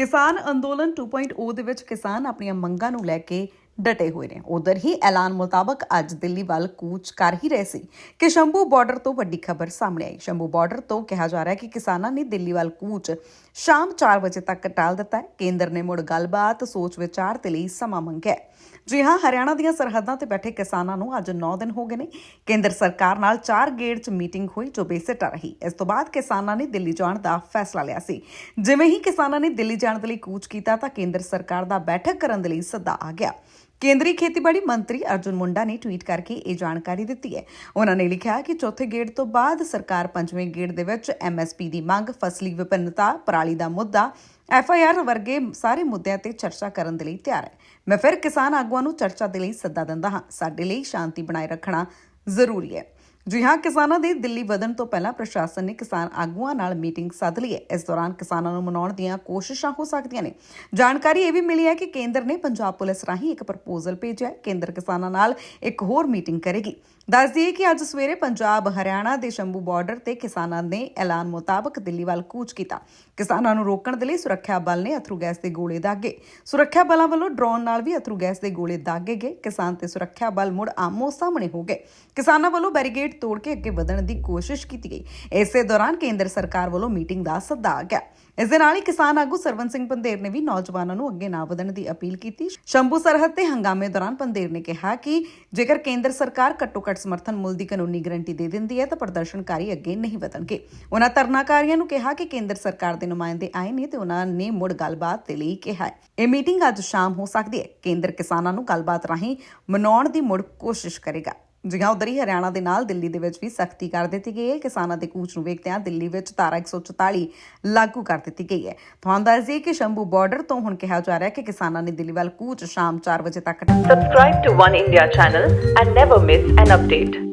ਕਿਸਾਨ ਅੰਦੋਲਨ 2.0 ਦੇ ਵਿੱਚ ਕਿਸਾਨ ਆਪਣੀਆਂ ਮੰਗਾਂ ਨੂੰ ਲੈ ਕੇ ਡਟੇ ਹੋਏ ਨੇ। ਉਧਰ ਹੀ ਐਲਾਨ ਮੁਤਾਬਕ ਅੱਜ ਦਿੱਲੀ ਵੱਲ ਕੂਚ ਕਰ ਹੀ ਰਹੇ ਸੀ। ਕਿ ਸ਼ੰਭੂ ਬਾਰਡਰ ਤੋਂ ਵੱਡੀ ਖਬਰ ਸਾਹਮਣੇ ਆਈ। ਸ਼ੰਭੂ ਬਾਰਡਰ ਤੋਂ ਕਿਹਾ ਜਾ ਰਿਹਾ ਹੈ ਕਿ ਕਿਸਾਨਾਂ ਨੇ ਦਿੱਲੀ ਵੱਲ ਕੂਚ ਸ਼ਾਮ 4 ਵਜੇ ਤੱਕ ਟਾਲ ਦਿੱਤਾ ਹੈ। ਕੇਂਦਰ ਨੇ ਮੁੜ ਗੱਲਬਾਤ, ਸੋਚ ਵਿਚਾਰ ਤੇ ਲਈ ਸਮਾਂ ਮੰਗਿਆ ਜੀ ਹਾਂ, ਹਰਿਆਣਾ ਦੀਆਂ ਸਰਹੱਦਾਂ ਤੇ ਬੈਠੇ ਕਿਸਾਨਾਂ ਨੂੰ ਅੱਜ 9 ਦਿਨ ਹੋ ਗਏ ਨੇ। ਕੇਂਦਰ ਸਰਕਾਰ ਨਾਲ 4 ਗੇੜ 'ਚ ਮੀਟਿੰਗ ਹੋਈ ਜੋ ਬੇਸਿੱਟਾ ਰਹੀ। ਇਸ ਤੋਂ ਬਾਅਦ ਕਿਸਾਨਾਂ ਨੇ ਦਿੱਲੀ ਜਾਣ ਦਾ ਫੈਸਲਾ ਲਿਆ ਸੀ। ਜਿਵੇਂ ਹੀ ਕਿਸਾਨਾਂ ਨੇ ਦਿੱਲੀ ਜਾਣ ਦੇ ਲਈ ਕੂਚ ਕੀਤਾ ਤਾਂ ਕੇਂਦਰ ਸਰਕਾਰ ਦਾ ਬੈਠਕ ਕਰਨ ਦੇ ਲਈ ਸੱਦਾ ਆ ਗਿਆ। ਕੇਂਦਰੀ ਖੇਤੀਬਾੜੀ ਮੰਤਰੀ ਅਰਜੁਨ ਮੁੰਡਾ ਨੇ ਟਵੀਟ ਕਰਕੇ ਇਹ ਜਾਣਕਾਰੀ ਦਿੱਤੀ ਹੈ। ਉਹਨਾਂ ਨੇ ਲਿਖਿਆ ਕਿ ਚੌਥੇ ਗੇੜ ਤੋਂ ਬਾਅਦ ਸਰਕਾਰ ਪੰਜਵੇਂ ਗੇੜ ਦੇ ਵਿੱਚ ਐਮਐਸਪੀ ਦੀ ਮੰਗ, ਫਸਲੀ ਵਿਭਿੰਨਤਾ, ਪਰਾਲੀ ਦਾ ਮੁੱਦਾ, ਐਫਆਈਆਰ ਵਰਗੇ ਸਾਰੇ ਮੁੱਦਿਆਂ ਤੇ ਚਰਚਾ ਕਰਨ ਦੇ ਲਈ ਤਿਆਰ ਹੈ। ਮੈਂ ਫਿਰ ਕਿਸਾਨ ਆਗੂਆਂ ਨੂੰ ਚਰਚਾ ਦੇ ਲਈ ਸੱਦਾ ਦਿੰਦਾ ਹਾਂ। ਸਾਡੇ ਲਈ ਸ਼ਾਂਤੀ ਬਣਾਏ ਰੱਖਣਾ ਜ਼ਰੂਰੀ ਹੈ। ਜੀ ਹਾਂ, ਕਿਸਾਨਾਂ ਦੇ ਦਿੱਲੀ ਵਧਣ ਤੋਂ ਪਹਿਲਾਂ ਪ੍ਰਸ਼ਾਸਨ ਨੇ ਕਿਸਾਨ ਆਗੂਆਂ ਨਾਲ ਮੀਟਿੰਗ ਸੱਦ ਲਈ ਹੈ। ਇਸ ਦੌਰਾਨ ਕਿਸਾਨਾਂ ਨੂੰ ਮਨਾਉਣ ਦੀਆਂ ਕੋਸ਼ਿਸ਼ਾਂ ਹੋ ਸਕਦੀਆਂ ਨੇ। ਜਾਣਕਾਰੀ ਇਹ ਵੀ ਮਿਲੀ ਹੈ ਕਿ ਕੇਂਦਰ ਨੇ ਪੰਜਾਬ ਪੁਲਿਸ ਰਾਹੀਂ ਇੱਕ ਪ੍ਰਪੋਜ਼ਲ ਭੇਜਿਆ ਹੈ। ਕੇਂਦਰ ਕਿਸਾਨਾਂ ਨਾਲ ਇੱਕ ਹੋਰ ਮੀਟਿੰਗ ਕਰੇਗੀ। ਦੱਸ ਦਈਏ ਕਿ ਅੱਜ ਸਵੇਰੇ ਪੰਜਾਬ, ਹਰਿਆਣਾ ਦੇ ਸ਼ੰਭੂ ਬਾਰਡਰ ਤੇ ਕਿਸਾਨਾਂ ਨੇ ਐਲਾਨ ਮੁਤਾਬਕ ਦਿੱਲੀ ਵੱਲ ਕੂਚ ਕੀਤਾ। ਕਿਸਾਨਾਂ ਨੂੰ ਰੋਕਣ ਦੇ ਲਈ ਸੁਰੱਖਿਆ ਬਲ ਨੇ ਅਥਰੂ ਗੈਸ ਦੇ ਗੋਲੇ ਦਾਗੇ। ਸੁਰੱਖਿਆ ਬਲਾਂ ਵੱਲੋਂ ਡਰੋਨ ਨਾਲ ਵੀ ਅਥਰੂ ਗੈਸ ਦੇ ਗੋਲੇ ਦਾਗੇ ਗਏ। ਕਿਸਾਨ ਤੇ ਸੁਰੱਖਿਆ ਬਲ ਮੁੜ ਆਮੋ ਸਾਹਮਣੇ ਹੋ ਗਏ। ਕਿਸਾਨਾਂ ਵੱਲੋਂ ਬੈਰੀਕੇਡ ਤੋੜ ਕੇ ਅੱਗੇ ਵਧਣ ਦੀ ਕੋਸ਼ਿਸ਼ ਕੀਤੀ ਗਈ। ਇਸੇ ਦੌਰਾਨ ਕੇਂਦਰ ਸਰਕਾਰ ਵੱਲੋਂ ਮੀਟਿੰਗ ਦਾ ਸੱਦਾ ਆ ਗਿਆ। ਇਸ ਦੇ ਨਾਲ ਹੀ ਕਿਸਾਨ ਆਗੂ ਸਰਵਨ ਸਿੰਘ ਪੰਦੇਰ ਨੇ ਵੀ ਨੌਜਵਾਨਾਂ ਨੂੰ ਅੱਗੇ ਨਾ ਵਧਣ ਦੀ ਅਪੀਲ ਕੀਤੀ। ਸ਼ੰਭੂ ਸਰਹੱਦ ਤੇ ਹੰਗਾਮੇ ਦੌਰਾਨ ਪੰਦੇਰ ਨੇ ਕਿਹਾ ਕਿ ਜੇਕਰ ਕੇਂਦਰ ਸਰਕਾਰ ਘੱਟੋ-ਘੱਟ ਸਮਰਥਨ ਮੁੱਲ ਦੀ ਕਾਨੂੰਨੀ ਗਰੰਟੀ ਦੇ ਦਿੰਦੀ ਹੈ ਤਾਂ ਪ੍ਰਦਰਸ਼ਨਕਾਰੀ ਅੱਗੇ ਨਹੀਂ ਵਧਣਗੇ। ਉਹਨਾਂ ਧਰਨਾਕਾਰੀਆਂ ਨੂੰ ਕਿਹਾ ਕਿ ਕੇਂਦਰ ਸਰਕਾਰ ਦੇ ਨੁਮਾਇੰਦੇ ਆਏ ਨੇ ਤੇ ਉਹਨਾਂ ਨੇ ਮੁੜ ਗੱਲਬਾਤ ਦੇ ਲਈ ਕਿਹਾ ਹੈ। ਇਹ ਮੀਟਿੰਗ ਅੱਜ ਸ਼ਾਮ ਹੋ ਸਕਦੀ ਹੈ। ਕੇਂਦਰ ਕਿਸਾਨਾਂ ਨੂੰ ਗੱਲਬਾਤ ਰਾਹੀਂ ਮਨਾਉਣ ਦੀ ਮੁੜ ਕੋਸ਼ਿਸ਼ ਕਰੇਗਾ। ਜਿਹਾਂ ਉਧਰ ਹੀ ਹਰਿਆਣਾ ਦੇ ਨਾਲ ਦਿੱਲੀ ਦੇ ਵਿੱਚ ਵੀ ਸਖਤੀ ਕਰ ਦਿੱਤੀ ਗਈ ਹੈ ਕਿਸਾਨਾਂ ਦੇ ਕੂਚ ਨੂੰ ਵੇਖਦਿਆਂ ਦਿੱਲੀ ਵਿੱਚ ਧਾਰਾ 144 ਲਾਗੂ ਕਰ ਦਿੱਤੀ ਗਈ ਹੈ ਤੁਹਾਨੂੰ ਦੱਸ ਦਈਏ ਕਿ ਸ਼ੰਭੂ ਬਾਰਡਰ ਤੋਂ ਹੁਣ ਕਿਹਾ ਜਾ ਰਿਹਾ ਹੈ ਕਿ ਕਿਸਾਨਾਂ ਨੇ ਦਿੱਲੀ ਵੱਲ ਕੂਚ ਸ਼ਾਮ 4 ਵਜੇ ਤੱਕ Subscribe to One India channel and never miss an update.